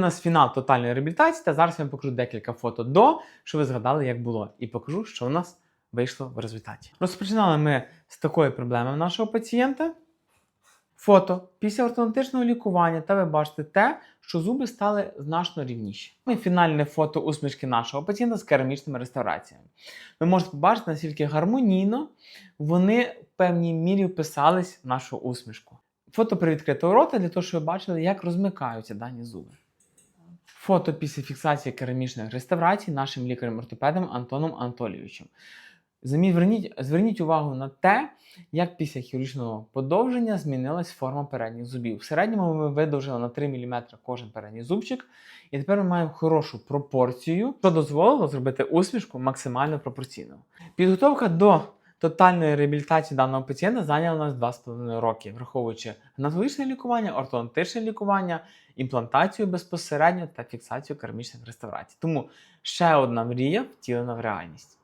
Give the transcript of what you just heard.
У нас фінал тотальної реабілітації, та зараз я вам покажу декілька фото до, щоб ви згадали, як було, і покажу, що у нас вийшло в результаті. Розпочинали ми з такої проблеми в нашого пацієнта. Фото після ортодонтичного лікування, та ви бачите те, що зуби стали значно рівніші. І фінальне фото усмішки нашого пацієнта з керамічними реставраціями. Ви можете побачити, наскільки гармонійно вони в певній мірі вписались в нашу усмішку. Фото при відкритого рота для того, щоб ви бачили, як розмикаються дані зуби. Фото після фіксації керамічних реставрацій нашим лікарем-ортопедом Антоном Анатолійовичем. Зверніть, зверніть увагу на те, як після хірургічного подовження змінилась форма передніх зубів. В середньому ми видовжили на 3 мм кожен передній зубчик, і тепер ми маємо хорошу пропорцію, що дозволило зробити усмішку максимально пропорційною. Підготовка до тотальної реабілітації даного пацієнта зайняла нас 2,5 роки, враховуючи гнатологічне лікування, ортодонтичне лікування, імплантацію безпосередньо та фіксацію керамічних реставрацій. Тому ще одна мрія втілена в реальність.